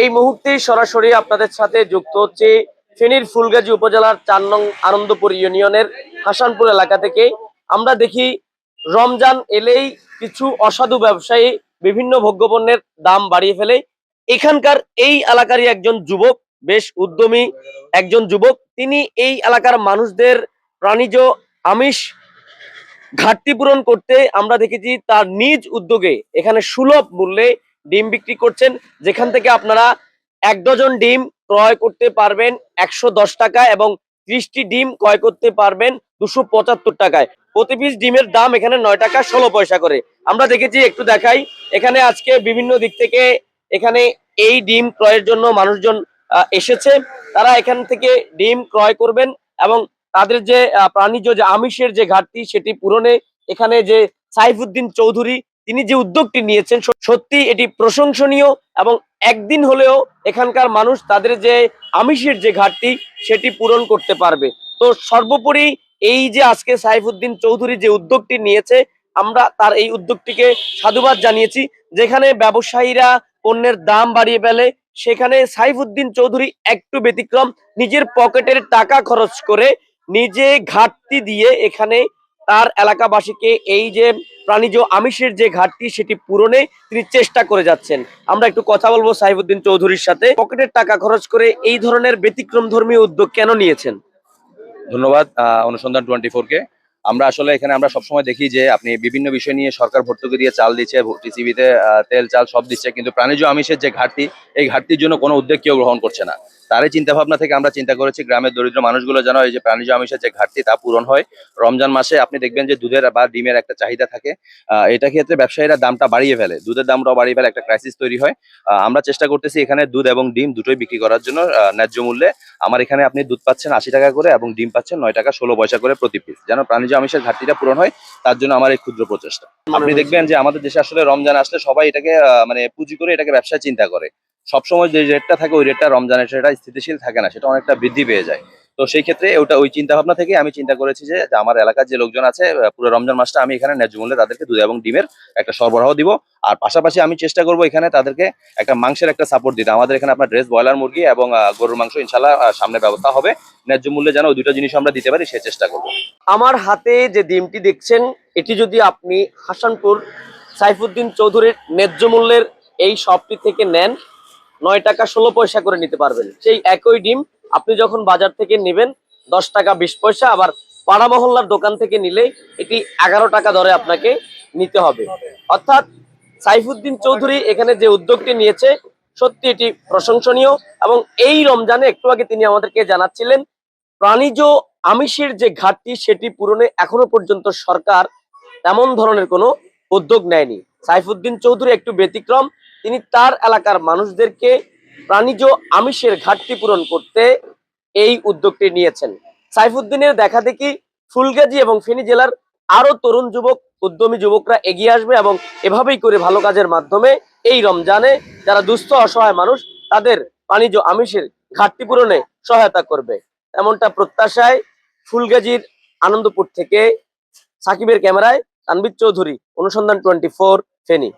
এই মুহূর্তে সরাসরি আপনাদের সাথে যুক্ত হচ্ছে ফেনীর ফুলগাজী উপজেলার চার নং আনন্দপুর ইউনিয়নের হাসানপুর এলাকা থেকে। আমরা দেখি রমজান এলেই কিছু অসাধু ব্যবসায়ী বিভিন্ন ভোগ্যপণ্যের দাম বাড়িয়ে ফেলে। এখানকার এই এলাকারই একজন যুবক, বেশ উদ্যমী একজন যুবক। তিনি এই এলাকার মানুষদের প্রাণীজ আমিষ ঘাটতি পূরণ করতে আমরা দেখেছি তার নিজ উদ্যোগে এখানে সুলভ মূল্যে ডিম বিক্রি করছেন, যেখান থেকে আপনারা এক ডজন ডিম ক্রয় করতে পারবেন একশো দশ টাকা এবং ত্রিশটি ডিম ক্রয় করতে পারবেন দুশো পঁচাত্তর টাকায়। প্রতি পিস ডিমের দাম এখানে নয় টাকা ষোলো পয়সা করে। আমরা দেখেছি, একটু দেখাই, এখানে আজকে বিভিন্ন দিক থেকে এখানে এই ডিম ক্রয়ের জন্য মানুষজন এসেছে। তারা এখান থেকে ডিম ক্রয় করবেন এবং তাদের যে প্রাণীজ যে আমিষের যে ঘাটতি, সেটি পূরণে এখানে যে সাইফুদ্দিন চৌধুরী, তিনি যে উদ্যোগটি নিয়েছেন সত্যি এটি প্রশংসনীয় এবং একদিন হলেও এখানকার মানুষ তাদের যে আমিষের যে ঘাটতি, সেটি পূরণ করতে পারবে। তো সর্বোপরি এই যে আজকে সাইফুদ্দিন চৌধুরী যে উদ্যোগটি নিয়েছে, আমরা তার এই উদ্যোগটিকে সাধুবাদ জানিয়েছি, যেখানে ব্যবসায়ীরা পণ্যের দাম বাড়িয়ে ফেলে, সেখানে সাইফুদ্দিন চৌধুরী একটু ব্যতিক্রম, নিজের পকেটের টাকা খরচ করে নিজে ঘাটতি দিয়ে এখানে তার এলাকাবাসীকে এই যে প্রাণীজ আমিষের যে ঘাটতি সেটি পূরণে তিনি চেষ্টা করে যাচ্ছেন। আমরা একটু কথা বলব সাইফুদ্দিন চৌধুরীর সাথে। পকেটের টাকা খরচ করে এই ধরনের ব্যতিক্রম ধর্মীয় উদ্যোগ কেন নিয়েছেন? ধন্যবাদ অনুসন্ধান টোয়েন্টি কে আমরা আসলে এখানে আমরা সবসময় দেখি যে আপনি বিভিন্ন বিষয় নিয়ে সরকার ভর্তুকি দিয়ে চাল দিচ্ছে টিসিবিতে তেল, চাল সব দিচ্ছে, কিন্তু প্রাণীজ আমিষের যে ঘাটতি, এই ঘাটতির জন্য কোনো উদ্যোগ কেউ গ্রহণ করছে না। তারই চিন্তা ভাবনা থেকে আমরা চিন্তা করেছি গ্রামের দরিদ্র মানুষগুলো যেন এই যে প্রাণীজ আমিষের যে ঘাটতি তা পূরণ হয়। রমজান মাসে আপনি দেখবেন যে দুধের বা ডিমের একটা চাহিদা থাকে। এটা ক্ষেত্রে ব্যবসায়ীরা দামটা বাড়িয়ে ফেলে। দুধের দামটাও বাড়িয়ে ফেলে, একটা ক্রাইসিস তৈরি হয়। আমরা চেষ্টা করতেছি এখানে দুধ এবং ডিম দুটোই বিক্রি করার জন্য ন্যায্য মূল্যে। আমার এখানে আপনি দুধ পাচ্ছেন আশি টাকা করে এবং ডিম পাচ্ছেন নয় টাকা ষোলো পয়সা করে প্রতি পিস যেন প্রাণীজ আমিষের ঘাটতিটা পূরণ হয়, তার জন্য আমার এই ক্ষুদ্র প্রচেষ্টা। আপনি দেখবেন যে আমাদের দেশে আসলে রমজান আসলে সবাই এটাকে মানে পুঁজি করে এটাকে ব্যবসায় চিন্তা করে। সবসময় যে রেটটা থাকে, ওই রেটটা রমজানের সেটা স্থিতিশীল থাকে না, সেটা অনেকটা বৃদ্ধি পেয়ে যায়। তো সেই ক্ষেত্রে ওটা ওই চিন্তা ভাবনা থেকে আমি চিন্তা করেছি যে আমার এলাকার যে লোকজন আছে পুরো রমজান মাসটা আমি এখানে ন্যায্য মূল্যে তাদেরকে দুধ এবং ডিমের একটা সরবরাহ দিব। আর পাশাপাশি আমি চেষ্টা করব এখানে তাদেরকে একটা মাংসের একটা সাপোর্ট দিতে। আমাদের এখানে আপনার ড্রেস ব্রয়লার, মুরগি এবং গরুর মাংস ইনশাল্লাহ সামনে ব্যবস্থা হবে। ন্যায্য মূল্যে যেন ওই দুটো জিনিস আমরা দিতে পারি, সে চেষ্টা করব। আমার হাতে যে ডিমটি দেখছেন, এটি যদি আপনি হাসানপুর সাইফুদ্দিন চৌধুরীর ন্যায্য মূল্যের এই শপটি থেকে নেন নয় টাকা ষোলো পয়সা করে নিতে পারবেন। সেই একই ডিম আপনি যখন বাজার থেকে নেবেন, দশ টাকা বিশ পয়সা, আবার পাড়া মহল্লার দোকান থেকে নিলে এটি এগারো টাকা দরে আপনাকে নিতে হবে। অর্থাৎ সাইফুদ্দিন চৌধুরী এখানে যে উদ্যোগটি নিয়েছে, সত্যি এটি প্রশংসনীয় এবং এই রমজানে একটু আগে তিনি আমাদেরকে জানাচ্ছিলেন, প্রাণীজ আমিষের যে ঘাটতি সেটি পূরণে এখনও পর্যন্ত সরকার তেমন ধরনের কোনো উদ্যোগ নেয়নি। সাইফুদ্দিন চৌধুরী একটু ব্যতিক্রম তিনি তার এলাকার মানুষদেরকে প্রাণীজ আমিষের ঘাটতি পূরণ করতে এই উদ্যোগটি নিয়েছেন। সাইফুদ্দিনের দেখা দেখি ফুলগাজী এবং ফেনী জেলার আরও তরুণ যুবক, উদ্যমী যুবকরা এগিয়ে আসবে এবং এভাবেই করে ভালো কাজের মাধ্যমে এই রমজানে যারা দুস্থ, অসহায় মানুষ, তাদের প্রাণীজ আমিষের ঘাটতি পূরণে সহায়তা করবে। এমনটা প্রত্যাশায় ফুলগাজীর আনন্দপুর থেকে সাকিবের ক্যামেরায় তানবির চৌধুরী, অনুসন্ধান টোয়েন্টি ফোর, ফেনী।